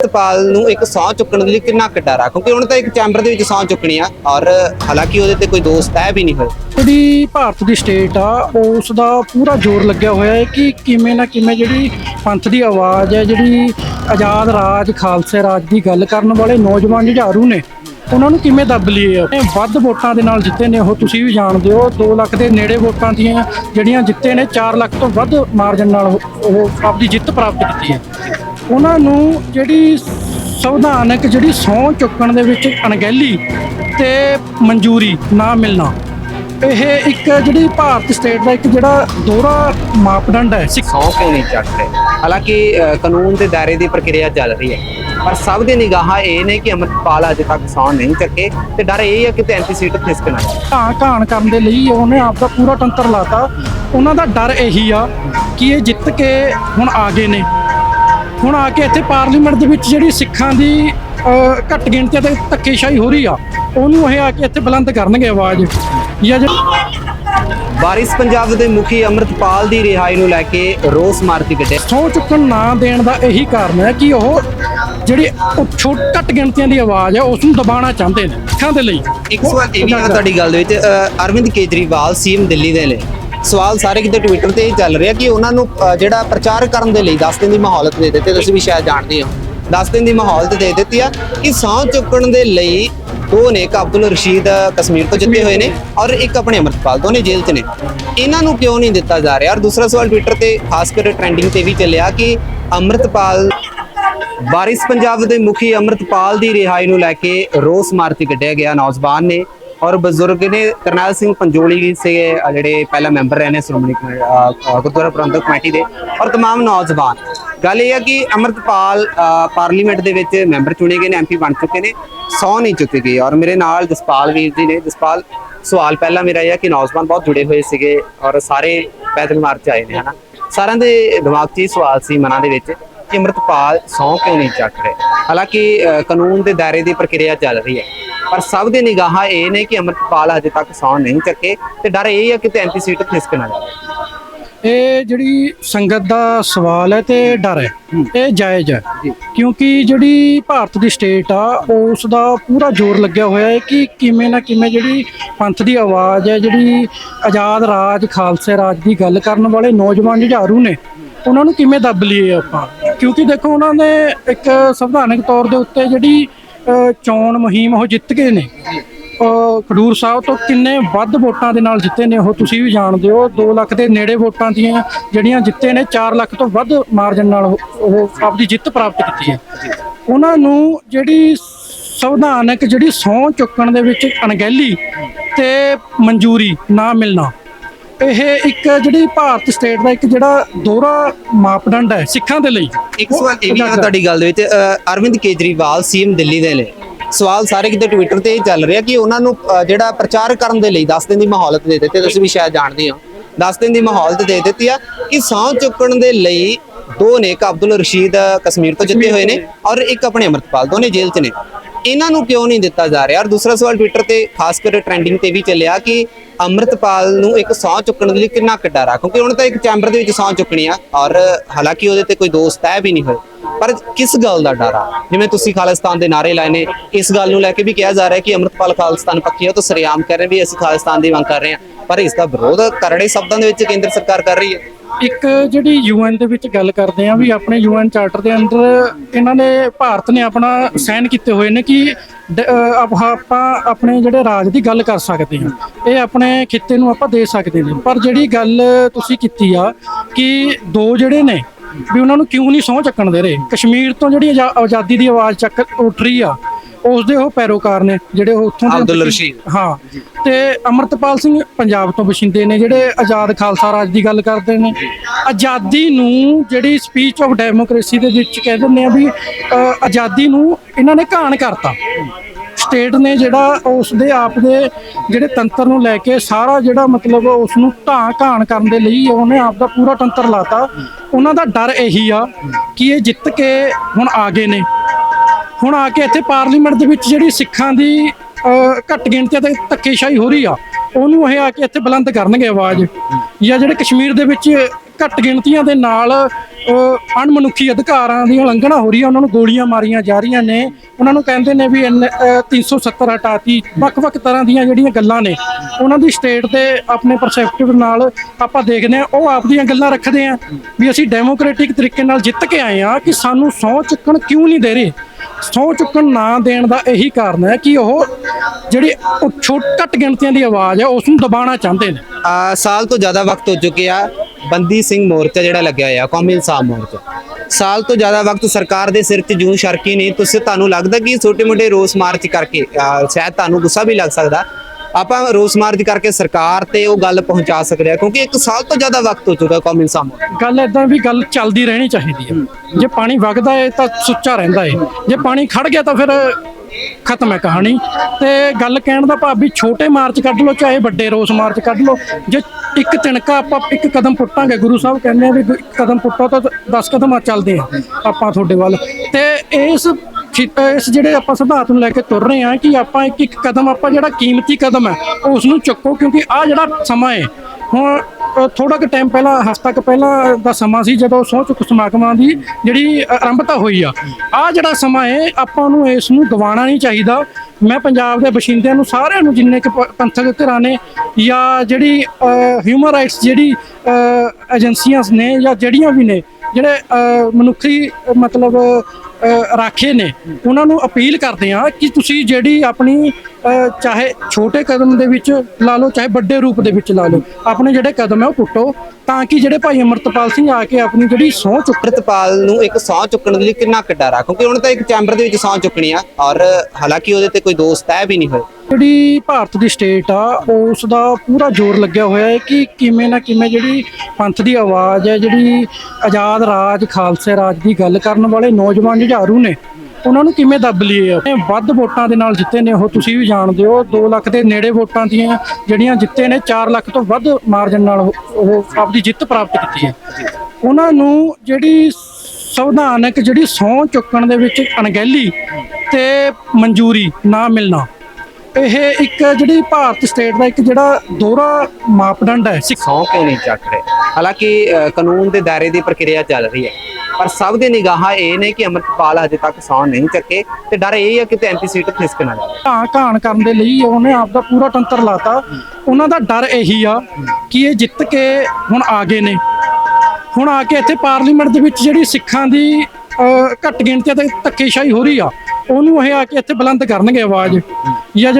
ਸਤਪਾਲ ਨੂੰ ਇੱਕ ਸੌ ਚੁੱਕਣ ਦੇ ਲਈ ਕਿੰਨਾ ਕੁ ਡਰ ਕਿਉਂਕਿ ਉਹਨੇ ਤਾਂ ਇੱਕ ਚੈਂਬਰ ਦੇ ਵਿੱਚ ਸੌ ਚੁੱਕਣੀ ਆ ਔਰ ਹਾਲਾਂਕਿ ਉਹਦੇ ਤੇ ਕੋਈ ਦੋਸਤ ਹੈ ਵੀ ਨਹੀਂ ਹੋਏ ਜਿਹੜੀ ਭਾਰਤ ਦੀ ਸਟੇਟ ਆ ਉਸ ਦਾ ਪੂਰਾ ਜ਼ੋਰ ਲੱਗਿਆ ਹੋਇਆ ਹੈ ਕਿ ਕਿਵੇਂ ਨਾ ਕਿਵੇਂ ਜਿਹੜੀ ਪੰਥ ਦੀ ਆਵਾਜ਼ ਹੈ, ਜਿਹੜੀ ਆਜ਼ਾਦ ਰਾਜ, ਖਾਲਸੇ ਰਾਜ ਦੀ ਗੱਲ ਕਰਨ ਵਾਲੇ ਨੌਜਵਾਨ ਜੁਝਾਰੂ ਨੇ, ਉਹਨਾਂ ਨੂੰ ਕਿਵੇਂ ਦੱਬ ਲਈਏ ਵੱਧ ਵੋਟਾਂ ਦੇ ਨਾਲ ਜਿੱਤੇ ਨੇ, ਉਹ ਤੁਸੀਂ ਵੀ ਜਾਣਦੇ ਹੋ 2 ਲੱਖ ਦੇ ਨੇੜੇ ਵੋਟਾਂ ਦੀਆਂ ਜਿਹੜੀਆਂ ਜਿੱਤੇ ਨੇ 4 ਲੱਖ ਤੋਂ ਵੱਧ ਮਾਰਜਨ ਨਾਲ ਉਹ ਆਪਦੀ ਜਿੱਤ ਪ੍ਰਾਪਤ ਕੀਤੀ ਹੈ। ਉਹਨਾਂ ਨੂੰ ਜਿਹੜੀ ਸੰਵਿਧਾਨਕ ਜਿਹੜੀ ਸਹੁੰ ਚੁੱਕਣ ਦੇ ਵਿੱਚ ਅਣਗਹਿਲੀ ਤੇ ਮਨਜ਼ੂਰੀ ਨਾ ਮਿਲਣਾ। ਇਹ ਇੱਕ ਜਿਹੜੀ ਭਾਰਤ ਸਟੇਟ ਦਾ ਇੱਕ ਜਿਹੜਾ ਦੋਹਰਾ ਮਾਪਦੰਡ ਹੈ। ਸਿੱਖ ਸੌ ਕਿਉਂ ਨਹੀਂ ਚੱਕ ਰਹੇ? ਹਾਲਾਂਕਿ ਕਾਨੂੰਨ ਦੇ ਦਾਇਰੇ ਦੀ ਪ੍ਰਕਿਰਿਆ ਚੱਲ ਰਹੀ ਹੈ। ਪਰ ਸਭ ਦੀ ਨਿਗਾਹਾਂ ਇਹ ਨੇ ਕਿ ਅਮਰਪਾਲ ਅਜੇ ਤੱਕ ਸੌ ਨਹੀਂ ਚੱਕੇ ਤੇ ਡਰ ਇਹ ਹੈ ਕਿ ਤੇ ਐਂਟੀ ਸੀਟ ਖਿਸਕਣਾ ਘਾਣ ਘਾਣ ਕਰਨ ਦੇ ਲਈ ਉਹਨੇ ਆਪ ਦਾ ਪੂਰਾ ਤੰਤਰ ਲਾਤਾ। ਉਹਨਾਂ ਦਾ ਡਰ ਇਹੀ ਆ ਕਿ ਇਹ ਜਿੱਤ ਕੇ ਹੁਣ ਆ ਗਏ ਨੇ। ਹੁਣ ਆ ਕੇ ਇੱਥੇ ਪਾਰਲੀਮੈਂਟ ਦੇ ਵਿੱਚ ਜਿਹੜੀ ਸਿੱਖਾਂ ਦੀ ਘੱਟ ਗਿਣਤੀ ਤੇ ਧੱਕੇਸ਼ਾਹੀ ਹੋ ਰਹੀ ਆ ਉਹਨੂੰ ਇਹ ਆ ਕੇ ਇੱਥੇ ਬੁਲੰਦ ਕਰਨਗੇ ਆਵਾਜ਼। ਜਾਂ ਵਾਰਿਸ ਪੰਜਾਬ ਦੇ ਮੁਖੀ ਅਮਰਤਪਾਲ ਦੀ ਰਿਹਾਈ ਨੂੰ ਲੈ ਕੇ ਰੋਸ ਮਾਰਤੀ ਗੱਡੇ। ਸਹੁੰ ਚੁੱਕਣ ਨਾ ਦੇਣ ਦਾ ਇਹੀ ਕਾਰਨ ਹੈ ਕਿ ਉਹ ਜਿਹੜੀ ਛੋਟ ਘੱਟ ਗਿਣਤੀਆਂ ਦੀ ਆਵਾਜ਼ ਹੈ ਉਸ ਨੂੰ ਦਬਾਉਣਾ ਚਾਹੁੰਦੇ ਨੇ ਸਿੱਖਾਂ ਦੇ ਲਈ। ਇੱਕ ਸਵਾਲ ਇਹ ਵੀ ਆ ਤੁਹਾਡੀ ਗੱਲ ਦੇ ਵਿੱਚ ਅਰਵਿੰਦ ਕੇਜਰੀਵਾਲ ਸੀਐਮ ਦਿੱਲੀ ਦੇ ਲਈ ਸਵਾਲ ਸਾਰੇ ਕਿਤੇ ਟਵਿੱਟਰ ਤੇ ਚੱਲ ਰਿਹਾ ਕਿ ਉਹਨਾਂ ਨੂੰ ਜਿਹੜਾ ਪ੍ਰਚਾਰ ਕਰਨ ਦੇ ਲਈ 10 ਦਿਨ ਦੀ ਮਾਹੌਲਤ ਦੇ ਦਿੱਤੀ, ਤੁਸੀਂ ਵੀ ਸ਼ਾਇਦ ਜਾਣਦੇ ਹੋ 10 ਦਿਨ ਦੀ ਮਾਹੌਲਤ ਦੇ ਦਿੱਤੀ ਆ ਕਿ ਸਹੁੰ ਚੁੱਕਣ ਦੇ ਲਈ ਦੋ ਨੇ ਇੱਕ ਰਸ਼ੀਦ ਕਸ਼ਮੀਰ ਤੋਂ ਜਿੱਤੇ ਹੋਏ ਨੇ ਔਰ ਇੱਕ ਆਪਣੇ ਅਮਰਤਪਾਲ ਦੋਨੇ ਜੇਲ੍ਹ 'ਚ ਨੇ। ਇਹਨਾਂ ਨੂੰ ਕਿਉਂ ਨਹੀਂ ਦਿੱਤਾ ਜਾ ਰਿਹਾ? ਔਰ ਦੂਸਰਾ ਸਵਾਲ ਟਵਿੱਟਰ ਤੇ ਖਾਸ ਕਰ ਟ੍ਰੈਂਡਿੰਗ ਤੇ ਵੀ ਚੱਲਿਆ ਕਿ ਅਮਰਤਪਾਲ ਵਾਰਿਸ ਪੰਜਾਬ ਦੇ ਮੁਖੀ ਅਮਰਤਪਾਲ ਦੀ ਰਿਹਾਈ ਨੂੰ ਲੈ ਕੇ ਰੋਸ ਮਾਰਚ ਕੱਢਿਆ ਗਿਆ। ਨੌਜਵਾਨ ਨੇ ਔਰ ਬਜ਼ੁਰਗ ਨੇ ਕਰਨੈਲ ਸਿੰਘ ਪੰਜੋਲੀ ਸੇ ਜਿਹੜੇ ਪਹਿਲਾ ਮੈਂਬਰ ਰਹੇ ਨੇ ਸ਼੍ਰੋਮਣੀ ਕਮੇ- ਅਹ, ਅਹ, ਗੁਰਦੁਆਰਾ ਪ੍ਰਬੰਧਕ ਕਮੇਟੀ ਦੇ ਔਰ तमाम ਨੌਜਵਾਨ ਗੱਲ ਇਹ ਹੈ ਕਿ ਅਮਰਤਪਾਲ ਅਹ, ਪਾਰਲੀਮੈਂਟ ਦੇ ਵਿੱਚ ਮੈਂਬਰ ਚੁਣੇ ਗਏ ਨੇ ਐਮਪੀ ਬਣ ਚੁੱਕੇ ਨੇ ਸੌ ਨਹੀਂ ਚੁੱਕੇ ਗਏ ਔਰ ਮੇਰੇ ਨਾਲ ਜਸਪਾਲ ਵੀਰ ਜੀ ਨੇ ਜਸਪਾਲ ਸਵਾਲ ਪਹਿਲਾ ਮੇਰਾ ਇਹ ਹੈ ਕਿ ਨੌਜਵਾਨ ਬਹੁਤ ਜੁੜੇ ਹੋਏ ਸੀਗੇ ਔਰ ਸਾਰੇ ਪੈਦਲ ਮਾਰਚ ਆਏ ਨੇ ਹਨਾ ਸਾਰਿਆਂ ਦੇ ਦਿਮਾਗ 'ਚ ਇਹ ਸਵਾਲ ਸੀ ਮਨਾਂ ਦੇ ਵਿੱਚ ਕਿ ਅਮਰਤਪਾਲ ਸੌ ਕਿਉਂ ਨਹੀਂ ਚੱਕ ਰਹੇ ਹਾਲਾਂਕਿ ਅ, ਕਾਨੂੰਨ ਦੇ ਦਾਇਰੇ ਦੀ ਪ੍ਰਕਿਰਿਆ ਚੱਲ ਰਹੀ ਹੈ ਪਰ ਸਭ ਦੀ ਨਿਗਾਹਾਂ ਇਹ ਨੇ ਕਿ ਅਮਰਤਪਾਲ ਹਜੇ ਤੱਕ ਸੌ ਨਹੀਂ ਚੱਕੇ ਤੇ ਡਰ ਇਹ ਹੈ ਕਿ ਤੇ ਐਂਟੀ ਸੀਟ ਖਿਸਕ ਨਾ ਜਾਵੇ। ਇਹ ਜਿਹੜੀ ਸੰਗਤ ਦਾ ਸਵਾਲ ਹੈ ਤੇ ਡਰ ਹੈ। ਇਹ ਜਾਇਜ਼ ਹੈ। ਕਿਉਂਕਿ ਜਿਹੜੀ ਭਾਰਤ ਦੀ ਸਟੇਟ ਆ ਉਸ ਦਾ ਪੂਰਾ ਜ਼ੋਰ ਲੱਗਿਆ ਹੋਇਆ ਹੈ ਕਿ ਕਿਵੇਂ ਨਾ ਕਿਵੇਂ ਜਿਹੜੀ ਪੰਥ ਦੀ ਆਵਾਜ਼ ਹੈ ਜਿਹੜੀ ਆਜ਼ਾਦ ਰਾਜ ਖਾਲਸੇ ਰਾਜ ਦੀ ਗੱਲ ਕਰਨ ਵਾਲੇ ਨੌਜਵਾਨ ਜੁਝਾਰੂ ਨੇ ਉਹਨਾਂ ਨੂੰ ਕਿਵੇਂ ਦੱਬ ਲਈਏ ਆਪਾਂ? ਕਿਉਂਕਿ ਦੇਖੋ ਉਹਨਾਂ ਨੇ ਇੱਕ ਸੰਵਿਧਾਨਕ ਤੌਰ ਦੇ ਉੱਤੇ ਜਿਹੜੀ ਚੋਣ ਮੁਹਿੰਮ ਉਹ ਜਿੱਤ ਗਏ ਨੇ। ਅਹ, ਖਡੂਰ ਸਾਹਿਬ ਤੋਂ ਕਿੰਨੇ ਵੱਧ ਵੋਟਾਂ ਦੇ ਨਾਲ ਜਿੱਤੇ ਨੇ ਉਹ ਤੁਸੀਂ ਵੀ ਜਾਣਦੇ ਹੋ। 2 ਲੱਖ ਦੇ ਨੇੜੇ ਵੋਟਾਂ ਦੀਆਂ ਜਿਹੜੀਆਂ ਜਿੱਤੇ ਨੇ 4 ਲੱਖ ਤੋਂ ਵੱਧ ਮਾਰਜਨ ਨਾਲ ਉਹ- ਉਹ ਆਪਦੀ ਜਿੱਤ ਪ੍ਰਾਪਤ ਕੀਤੀ ਹੈ। ਉਹਨਾਂ ਨੂੰ ਜਿਹੜੀ ਸੰਵਿਧਾਨਕ ਜਿਹੜੀ ਸਹੁੰ ਚੁੱਕਣ ਦੇ ਵਿੱਚ ਅਣਗਹਿਲੀ ਤੇ ਮਨਜ਼ੂਰੀ ਨਾ ਮਿਲਣਾ ਇਹ ਇੱਕ ਜਿਹੜੀ ਭਾਰਤ ਸਟੇਟ ਦਾ ਇੱਕ ਜਿਹੜਾ ਦੋਹਰਾ ਮਾਪਦੰਡ ਹੈ ਸਿੱਖਾਂ ਦੇ ਲਈ। ਇੱਕ ਸਵਾਲ ਇਹ ਵੀ ਆ ਤੁਹਾਡੀ ਗੱਲ ਦੇ ਵਿੱਚ ਅ, ਅਰਵਿੰਦ ਕੇਜਰੀਵਾਲ ਸੀਐਮ ਦਿੱਲੀ ਦੇ ਲਈ ਸਵਾਲ ਸਾਰੇ ਕਿਤੇ ਟਵਿੱਟਰ ਤੇ ਇਹ ਚੱਲ ਰਿਹਾ ਕਿ ਉਹਨਾਂ ਨੂੰ ਅ, ਜਿਹੜਾ ਪ੍ਰਚਾਰ ਕਰਨ ਦੇ ਲਈ 10 ਦਿਨ ਦੀ ਮਾਹੌਲਤ ਦੇ ਦਿੱਤੀ ਤੁਸੀਂ ਵੀ ਸ਼ਾਇਦ ਜਾਣਦੇ ਹੋ। 10 ਦਿਨ ਦੀ ਮਾਹੌਲਤ ਦੇ ਦਿੱਤੀ ਆ ਕਿ ਸਹੁੰ ਚੁੱਕਣ ਦੇ ਲਈ ਦੋ ਨੇ ਇੱਕ ਅਬਦੁਲ ਰਸ਼ੀਦ ਕਸ਼ਮੀਰ ਤੋਂ ਜਿੱਤੇ ਹੋਏ ਨੇ ਔਰ ਇੱਕ ਆਪਣੇ ਅਮਰਤਪਾਲ ਦੋਨੇ ਜੇਲ੍ਹ 'ਚ ਨੇ। ਇਹਨਾਂ ਨੂੰ ਕਿਉਂ ਨਹੀਂ ਦਿੱਤਾ ਜਾ ਰਿਹਾ? ਔਰ ਦੂਸਰਾ ਸਵਾਲ ਟਵਿੱਟਰ ਤੇ, ਖਾਸ ਕਰ ਟ੍ਰੈਂਡਿੰਗ ਤੇ ਵੀ ਚੱਲਿਆ ਕਿ ਅਮਰਤਪਾਲ ਨੂੰ ਇੱਕ ਸਹੁੰ ਚੁੱਕਣ ਦੇ ਲਈ ਕਿੰਨਾ ਕੁ ਡਰ ਕਿਉਂਕਿ ਉਹਨੇ ਤਾਂ ਇੱਕ ਚੈਂਬਰ ਦੇ ਵਿੱਚ ਸਹੁੰ ਚੁੱਕਣੀ ਆ, ਔਰ ਹਾਲਾਂਕਿ ਉਹਦੇ ਤੇ ਕੋਈ ਦੋਸਤ ਹੈ ਵੀ ਨਹੀਂ ਹੋਏ। ਪਰ ਕਿਸ ਗੱਲ ਦਾ ਡਰ ਆ? ਜਿਵੇਂ ਤੁਸੀਂ ਖਾਲਿਸਤਾਨ ਦੇ ਨਾਰੇ ਲਾਏ ਨੇ, ਇਸ ਗੱਲ ਨੂੰ ਲੈ ਕੇ ਵੀ ਕਿਹਾ ਜਾ ਰਿਹਾ ਕਿ ਅਮਰਤਪਾਲ ਖਾਲਿਸਤਾਨ ਪੱਖੀ ਹੈ ਉਹ ਤਾਂ ਸਰਿਆਮ ਕਰ ਰਹੇ ਵੀ ਅਸੀਂ ਖਾਲਿਸਤਾਨ ਦੀ ਮੰਗ ਕਰ ਰਹੇ ਹਾਂ ਪਰ ਇਸ ਦਾ ਵਿਰੋਧ ਕਰੜੇ ਸ਼ਬਦਾਂ ਦੇ ਵਿੱਚ ਕੇਂਦਰ ਸਰਕਾਰ ਕਰ ਰਹੀ ਹੈ। ਇੱਕ ਜਿਹੜੀ ਯੂਐਨ ਦੇ ਵਿੱਚ ਗੱਲ ਕਰਦੇ ਆ ਵੀ ਆਪਣੇ ਯੂਐਨ ਚਾਰਟਰ ਦੇ ਅੰਦਰ ਇਹਨਾਂ ਨੇ ਭਾਰਤ ਨੇ ਆਪਣਾ ਸਾਈਨ ਕੀਤੇ ਹੋਏ ਨੇ ਕਿ ਡ- ਅਹ ਆਪ- ਆਪਾਂ ਆਪਣੇ ਜਿਹੜੇ ਰਾਜ ਦੀ ਗੱਲ ਕਰ ਸਕਦੇ ਹਾਂ। ਇਹ ਆਪਣੇ ਖਿੱਤੇ ਨੂੰ ਆਪਾਂ ਦੇ ਸਕਦੇ ਨੇ। ਪਰ ਜਿਹੜੀ ਗੱਲ ਤੁਸੀਂ ਕੀਤੀ ਆ ਕਿ ਦੋ ਜਿਹੜੇ ਨੇ ਵੀ ਉਹਨਾਂ ਨੂੰ ਕਿਉਂ ਨਹੀਂ ਸਹੁੰ ਚੱਕਣ ਦੇ ਰਹੇ? ਕਸ਼ਮੀਰ ਤੋਂ ਜਿਹੜੀ ਆਜ਼ਾ- ਆਜ਼ਾਦੀ ਦੀ ਆਵਾਜ਼ ਚੱਕ ਉੱਠ ਰਹੀ ਆ ਉਸ ਦੇ ਉਹ ਪੈਰੋਕਾਰ ਨੇ ਜਿਹੜੇ ਉਹ ਉੱਥੋਂ ਦੇ ਅਬਦੁਲ ਰਸ਼ੀਦ। ਹਾਂ। ਤੇ ਅਮਰਤਪਾਲ ਸਿੰਘ ਪੰਜਾਬ ਤੋਂ ਵਸਿੰਦੇ ਨੇ ਜਿਹੜੇ ਆਜ਼ਾਦ ਖਾਲਸਾ ਰਾਜ ਦੀ ਗੱਲ ਕਰਦੇ ਨੇ। ਆਜ਼ਾਦੀ ਨੂੰ ਜਿਹੜੀ ਸਪੀਚ ਆਫ ਡੈਮੋਕ੍ਰੇਸੀ ਦੇ ਵਿੱਚ ਕਹਿ ਦਿੰਦੇ ਆ ਵੀ ਆਜ਼ਾਦੀ ਨੂੰ ਇਹਨਾਂ ਨੇ ਘਾਣ ਕਰਤਾ। ਸਟੇਟ ਨੇ ਜਿਹੜਾ ਉਸ ਦੇ ਆਪ ਦੇ ਜਿਹੜੇ ਤੰਤਰ ਨੂੰ ਲੈ ਕੇ ਸਾਰਾ ਜਿਹੜਾ ਮਤਲਬ ਉਸ ਨੂੰ ਢਾਂ ਘਾਣ ਕਰਨ ਦੇ ਲਈ ਉਹਨੇ ਆਪ ਦਾ ਪੂਰਾ ਤੰਤਰ ਲਾਤਾ। ਉਹਨਾਂ ਦਾ ਡਰ ਇਹੀ ਆ ਕਿ ਇਹ ਜਿੱਤ ਕੇ ਹੁਣ ਆ ਗਏ ਨੇ। ਹੁਣ ਆ ਕੇ ਇੱਥੇ ਪਾਰਲੀਮੈਂਟ ਦੇ ਵਿੱਚ ਜਿਹੜੀ ਸਿੱਖਾਂ ਦੀ ਘੱਟ ਗਿਣਤੀ ਤੇ ਧੱਕੇਸ਼ਾਹੀ ਹੋ ਰਹੀ ਆ ਉਹਨੂੰ ਇਹ ਆ ਕੇ ਇੱਥੇ ਬੁਲੰਦ ਕਰਨਗੇ ਆਵਾਜ਼। ਜਾਂ ਜਿਹੜੇ ਕਸ਼ਮੀਰ ਦੇ ਵਿੱਚ ਘੱਟ ਗਿਣਤੀਆਂ ਦੇ ਨਾਲ ਅਣਮਨੁੱਖੀ ਅਧਿਕਾਰਾਂ ਦੀਆਂ ਉਲੰਘਣਾ ਹੋ ਰਹੀ ਹੈ ਉਹਨਾਂ ਨੂੰ ਗੋਲੀਆਂ ਮਾਰੀਆਂ ਜਾ ਰਹੀਆਂ ਨੇ ਉਹਨਾਂ ਨੂੰ ਕਹਿੰਦੇ ਨੇ ਵੀ ਇੰਨੇ, ਅਹ, 370 ਹਟਾਤੀ ਵੱਖ-ਵੱਖ ਤਰ੍ਹਾਂ ਦੀਆਂ ਜਿਹੜੀਆਂ ਗੱਲਾਂ ਨੇ ਉਹਨਾਂ ਦੀ ਸਟੇਟ ਤੇ ਆਪਣੇ ਪਰਸਪੈਕਟਿਵ ਨਾਲ ਆਪਾਂ ਦੇਖਦੇ ਆ ਉਹ ਆਪਦੀਆਂ ਗੱਲਾਂ ਰੱਖਦੇ ਆ ਵੀ ਅਸੀਂ ਡੈਮੋਕ੍ਰੈਟਿਕ ਤਰੀਕੇ ਨਾਲ ਜਿੱਤ ਕੇ ਆਏ ਆ ਕਿ ਸਾਨੂੰ ਸਹੁੰ ਚੁੱਕਣ ਕਿਉਂ ਨਹੀਂ ਦੇ ਰਹੇ। ਸਹੁੰ ਚੁੱਕਣ ਨਾ ਦੇਣ ਦਾ ਇਹੀ ਕਾਰਨ ਹੈ ਕਿ ਉਹ ਜਿਹੜੀ ਛੋਟ ਘੱਟ ਗਿਣਤੀਆਂ ਦੀ ਆਵਾਜ਼ ਹੈ ਉਸ ਨੂੰ ਦਬਾਉਣਾ ਚਾਹੁੰਦੇ ਨੇ। ਅ, ਸਾਲ ਤੋਂ ਜ਼ਿਆਦਾ ਵਕਤ ਹੋ ਚੁੱਕਿਆ ਬੰਦੀ ਸਿੰਘ ਮੋਰਚਾ ਜਿਹੜਾ ਲੱਗਿਆ ਹੋਇਆ ਕੌਮੀ ਇਨਸਾਫ ਮੋਰਚਾ। ਸਾਲ ਤੋਂ ਜ਼ਿਆਦਾ ਵਕਤ ਸਰਕਾਰ ਦੇ ਸਿਰ 'ਚ ਜੂੰ ਸ਼ਰਕੀ ਨਹੀਂ ਤੁਸੀਂ ਤੁਹਾਨੂੰ ਲੱਗਦਾ ਕਿ ਛੋਟੇ ਮੋਟੇ ਰੋਸ ਮਾਰਚ ਕਰਕੇ ਅ, ਸ਼ਾਇਦ ਤੁਹਾਨੂੰ ਗੁੱਸਾ ਵੀ ਲੱਗ ਸਕਦਾ ਆਪਾਂ ਰੋਸ ਮਾਰਚ ਕਰਕੇ ਸਰਕਾਰ ਤੇ ਉਹ ਗੱਲ ਪਹੁੰਚਾ ਸਕਦੇ ਆ, ਕਿਉਂਕਿ ਇੱਕ ਸਾਲ ਤੋਂ ਜ਼ਿਆਦਾ ਵਕਤ ਹੋ ਚੁੱਕਾ ਕੌਮੀ ਇਨਸਾਫ ਗੱਲ ਇਦਾਂ ਵੀ ਗੱਲ ਚੱਲਦੀ ਰਹਿਣੀ ਚਾਹੀਦੀ ਹੈ। ਜੇ ਪਾਣੀ ਵਗਦਾ ਹੈ ਤਾਂ ਸੁੱਚਾ ਰਹਿੰਦਾ ਹੈ। ਜੇ ਪਾਣੀ ਖੜ ਗਿਆ ਤਾਂ ਫਿਰ ਖਤਮ ਹੈ ਕਹਾਣੀ। ਤੇ ਗੱਲ ਕਹਿਣ ਦਾ ਭਾਵ ਵੀ ਛੋਟੇ ਮਾਰਚ ਕੱਢ ਲਓ, ਚਾਹੇ ਵੱਡੇ ਰੋਸ ਮਾਰਚ ਕੱਢ ਲਓ। ਜੇ ਇੱਕ ਤਿਣਕਾ ਆਪਾਂ ਇੱਕ ਕਦਮ ਪੁੱਟਾਂਗੇ, ਗੁਰੂ ਸਾਹਿਬ ਕਹਿੰਦੇ ਆ ਵੀ ਇੱਕ ਕਦਮ ਪੁੱਟੋ ਤਾਂ 10 ਕਦਮ ਚੱਲਦੇ ਆ ਆਪਾਂ ਤੁਹਾਡੇ ਵੱਲ। ਤੇ ਇਸ ਇਸ ਜਿਹੜੇ ਆਪਾਂ ਸਿਧਾਂਤ ਨੂੰ ਲੈ ਕੇ ਤੁਰ ਰਹੇ ਹਾਂ ਕਿ ਆਪਾਂ ਇੱਕ ਇੱਕ ਕਦਮ, ਆਪਾਂ ਜਿਹੜਾ ਕੀਮਤੀ ਕਦਮ ਹੈ, ਉਸ ਨੂੰ ਚੁੱਕੋ ਕਿਉਂਕਿ ਆ ਜਿਹੜਾ ਸਮਾਂ ਹੈ, ਹੁਣ ਥੋੜਾ ਕੁ ਟਾਈਮ ਪਹਿਲਾਂ, ਹਫ਼ਤਾ ਕੁ ਪਹਿਲਾਂ ਦਾ ਸਮਾਂ ਸੀ ਜਦੋਂ ਸਹੁੰ ਚੁੱਕ ਸਮਾਗਮਾਂ ਦੀ ਜਿਹੜੀ ਆਰੰਭਤਾ ਹੋਈ ਆ। ਆ ਜਿਹੜਾ ਸਮਾਂ ਹੈ, ਆਪਾਂ ਨੂੰ ਇਸ ਨੂੰ ਗਵਾਉਣਾ ਨਹੀਂ ਚਾਹੀਦਾ। ਮੈਂ ਪੰਜਾਬ ਦੇ ਬਸ਼ਿੰਦਿਆਂ ਨੂੰ ਸਾਰਿਆਂ ਨੂੰ ਜਿੰਨੇ ਕੁ ਪ- ਪੰਥਕ ਘਰਾਂ ਨੇ ਜਾਂ ਜਿਹੜੀ ਹਿਊਮਨ ਰਾਈਟਸ ਜਿਹੜੀ ਏਜੰਸੀਆਂ ਨੇ ਜਾਂ ਜਿਹੜੀਆਂ ਵੀ ਨੇ ਜਿਹੜੇ ਅਹ, ਮਨੁੱਖੀ ਮਤਲਬ ਰਾਖੇ ਨੇ ਉਹਨਾਂ ਨੂੰ ਅਪੀਲ ਕਰਦੇ ਆ ਕਿ ਤੁਸੀਂ ਜਿਹੜੀ ਆਪਣੀ ਚਾਹੇ ਛੋਟੇ ਕਦਮ ਦੇ ਵਿੱਚ ਲਾ ਲਓ ਚਾਹੇ ਵੱਡੇ ਰੂਪ ਦੇ ਵਿੱਚ ਲਾ ਲਓ ਆਪਣੇ ਜਿਹੜੇ ਕਦਮ ਹੈ ਉਹ ਪੁੱਟੋ ਤਾਂ ਕਿ ਜਿਹੜੇ ਭਾਈ ਅਮਰਤਪਾਲ ਸਿੰਘ ਆ ਕੇ ਆਪਣੀ ਜਿਹੜੀ ਸਹੁੰ ਚੁੱਕ ਨੂੰ ਇੱਕ ਸਹੁੰ ਚੁੱਕਣ ਦੇ ਲਈ ਕਿੰਨਾ ਕੁ ਰੱਖ ਕਿਉਂਕਿ ਉਹਨੇ ਤਾਂ ਇੱਕ ਚੈਂਬਰ ਦੇ ਵਿੱਚ ਸਹੁੰ ਚੁੱਕਣੀ ਆ ਔਰ ਹਾਲਾਂਕਿ ਉਹਦੇ ਤੇ ਕੋਈ ਦੋਸਤ ਹੈ ਵੀ ਨਹੀਂ ਹੋਏ। ਜਿਹੜੀ ਭਾਰਤ ਦੀ ਸਟੇਟ ਆ ਉਸ ਦਾ ਪੂਰਾ ਜ਼ੋਰ ਲੱਗਿਆ ਹੋਇਆ ਹੈ ਕਿ ਕਿਵੇਂ ਨਾ ਕਿਵੇਂ ਜਿਹੜੀ ਪੰਥ ਦੀ ਆਵਾਜ਼ ਹੈ, ਜਿਹੜੀ ਆਜ਼ਾਦ ਰਾਜ, ਖਾਲਸੇ ਰਾਜ ਦੀ ਗੱਲ ਕਰਨ ਵਾਲੇ ਨੌਜਵਾਨ ਜੁਝਾਰੂ ਨੇ, ਉਹਨਾਂ ਨੂੰ ਕਿਵੇਂ ਦੱਬ ਲਈਏ ਵੱਧ ਵੋਟਾਂ ਦੇ ਨਾਲ ਜਿੱਤੇ ਨੇ, ਉਹ ਤੁਸੀਂ ਵੀ ਜਾਣਦੇ ਹੋ 2 ਲੱਖ ਦੇ ਨੇੜੇ ਵੋਟਾਂ ਦੀਆਂ ਜਿਹੜੀਆਂ ਜਿੱਤੇ ਨੇ 4 ਲੱਖ ਤੋਂ ਵੱਧ ਮਾਰਜਨ ਨਾਲ ਉਹ- ਆਪਦੀ ਜਿੱਤ ਪ੍ਰਾਪਤ ਕੀਤੀ ਹੈ। ਉਹਨਾਂ ਨੂੰ ਜਿਹੜੀ ਸੰਵਿਧਾਨਕ ਜਿਹੜੀ ਸਹੁੰ ਚੁੱਕਣ ਦੇ ਵਿੱਚ ਅਣਗਹਿਲੀ ਤੇ ਮਨਜ਼ੂਰੀ ਨਾ ਮਿਲਣਾ ਇਹ ਇੱਕ ਜਿਹੜੀ ਭਾਰਤ ਸਟੇਟ ਦਾ ਇੱਕ ਜਿਹੜਾ ਦੋਹਰਾ ਮਾਪਦੰਡ ਹੈ। ਸਿੱਖ ਸਹੁੰ ਕਿਉਂ ਨਹੀਂ ਚੱਕ ਰਹੇ? ਹਾਲਾਂਕਿ ਅ, ਕਾਨੂੰਨ ਦੇ ਦਾਇਰੇ ਦੀ ਪ੍ਰਕਿਰਿਆ ਚੱਲ ਰਹੀ ਹੈ। ਪਰ ਸਭ ਦੇ ਨਿਗਾਹਾਂ ਇਹ ਨੇ ਕਿ ਅਮਰਪਾਲ ਹਜੇ ਤੱਕ ਸਹੁੰ ਨਹੀਂ ਚੱਕੇ ਤੇ ਡਰ ਇਹ ਹੈ ਕਿ ਤੇ ਐਮਪੀ ਸੀਟ ਖਿਸਕ ਨਾ ਜਾਵੇ ਘਾਣ ਘਾਣ ਕਰਨ ਦੇ ਲਈ ਉਹਨੇ ਆਪ ਦਾ ਪੂਰਾ ਤੰਤਰ ਲਾਤਾ। ਉਹਨਾਂ ਦਾ ਡਰ ਇਹੀ ਆ ਕਿ ਇਹ ਜਿੱਤ ਕੇ ਹੁਣ ਆ ਗਏ ਨੇ। ਹੁਣ ਆ ਕੇ ਇੱਥੇ ਪਾਰਲੀਮੈਂਟ ਦੇ ਵਿੱਚ ਜਿਹੜੀ ਸਿੱਖਾਂ ਦੀ ਅਹ, ਘੱਟ ਗਿਣਤੀ ਤੇ ਧੱਕੇਸ਼ਾਹੀ ਹੋ ਰਹੀ ਆ। ਉਹਨੂੰ ਇਹ ਆ ਕੇ ਇੱਥੇ ਬੁਲੰਦ ਕਰਨਗੇ ਆਵਾਜ਼ ਜਾਂ ਜੇ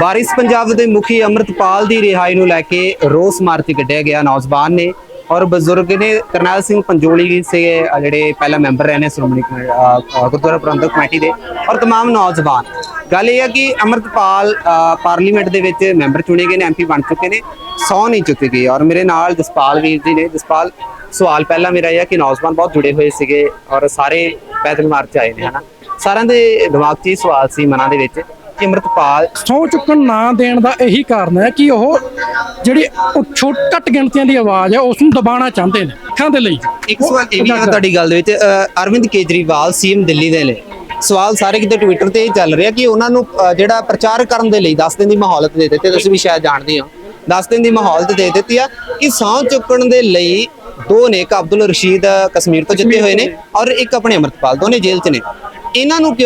ਵਾਰਿਸ ਪੰਜਾਬ ਦੇ ਮੁਖੀ ਅਮਰਤਪਾਲ ਦੀ ਰਿਹਾਈ ਨੂੰ ਲੈ ਕੇ ਰੋਸ ਮਾਰਚ ਕੱਢਿਆ ਗਿਆ ਨੌਜਵਾਨ ਨੇ ਔਰ ਬਜ਼ੁਰਗ ਨੇ ਕਰਨੈਲ ਸਿੰਘ ਪੰਜੋਲੀ ਸੇ ਜਿਹੜੇ ਪਹਿਲਾ ਮੈਂਬਰ ਰਹੇ ਨੇ ਸ਼੍ਰੋਮਣੀ ਕਮੇ- ਅ, ਅ, ਗੁਰਦੁਆਰਾ ਪ੍ਰਬੰਧਕ ਕਮੇਟੀ ਦੇ ਔਰ तमाम ਨੌਜਵਾਨ ਗੱਲ ਇਹ ਹੈ ਕਿ ਅਮਰਤਪਾਲ ਅ, ਪਾਰਲੀਮੈਂਟ ਦੇ ਵਿੱਚ ਮੈਂਬਰ ਚੁਣੇ ਗਏ ਨੇ ਐਮਪੀ ਬਣ ਚੁੱਕੇ ਨੇ ਸੌ ਨਹੀਂ ਚੁੱਕੇ ਗਏ ਔਰ ਮੇਰੇ ਨਾਲ ਜਸਪਾਲ ਵੀਰ ਜੀ ਨੇ ਜਸਪਾਲ ਸਵਾਲ ਪਹਿਲਾ ਮੇਰਾ ਇਹ ਹੈ ਕਿ ਨੌਜਵਾਨ ਬਹੁਤ ਜੁੜੇ ਹੋਏ ਸੀਗੇ ਔਰ ਸਾਰੇ ਪੈਦਲ ਮਾਰਚ ਆਏ ਨੇ ਹਨਾ ਸਾਰਿਆਂ ਦੇ ਦਿਮਾਗ 'ਚ ਇਹ ਸਵਾਲ ਸੀ ਮਨਾਂ ਦੇ ਵਿੱਚ ਕਿ ਅਮਰਤਪਾਲ ਸਹੁੰ ਚੁੱਕਣ ਨਾ ਦੇਣ ਦਾ ਇਹੀ ਕਾਰਨ ਹੈ ਕਿ ਉਹ ਜਿਹੜੀ ਉਹ ਛੋਟ ਘੱਟ ਗਿਣਤੀਆਂ ਦੀ ਆਵਾਜ਼ ਹੈ ਉਸ ਨੂੰ ਦਬਾਉਣਾ ਚਾਹੁੰਦੇ ਨੇ ਸਿੱਖਾਂ ਦੇ ਲਈ। ਇੱਕ ਸਵਾਲ ਇਹ ਵੀ ਆ ਤੁਹਾਡੀ ਗੱਲ ਦੇ ਵਿੱਚ ਅ, ਅਰਵਿੰਦ ਕੇਜਰੀਵਾਲ ਸੀਐਮ ਦਿੱਲੀ ਦੇ ਨੇ। ਸਵਾਲ ਸਾਰੇ ਕਿਤੇ ਟਵਿੱਟਰ ਤੇ ਇਹ ਚੱਲ ਰਿਹਾ ਕਿ ਉਹਨਾਂ ਨੂੰ ਅ, ਜਿਹੜਾ ਪ੍ਰਚਾਰ ਕਰਨ ਦੇ ਲਈ 10 ਦਿਨ ਦੀ ਮਾਹੌਲਤ ਦੇ ਦਿੱਤੇ ਤੁਸੀਂ ਵੀ ਸ਼ਾਇਦ ਜਾਣਦੇ ਹੋ। 10 ਦਿਨ ਦੀ ਮਾਹੌਲਤ ਦੇ ਦਿੱਤੀ ਆ ਕਿ ਸਹੁੰ ਚੁੱਕਣ ਦੇ ਲਈ ਦੋ ਨੇ ਇੱਕ ਅਬਦੁਲ ਰਸ਼ੀਦ ਕਸ਼ਮੀਰ ਤੋਂ ਜਿੱਤੇ ਹੋਏ ਨੇ ਔਰ ਇੱਕ ਆਪਣੇ ਅਮਰਤਪਾਲ ਦੋਨੇ ਜੇਲ੍ਹ 'ਚ ਨੇ। ਇਹਨਾਂ ਨੂੰ ਕਿਉਂ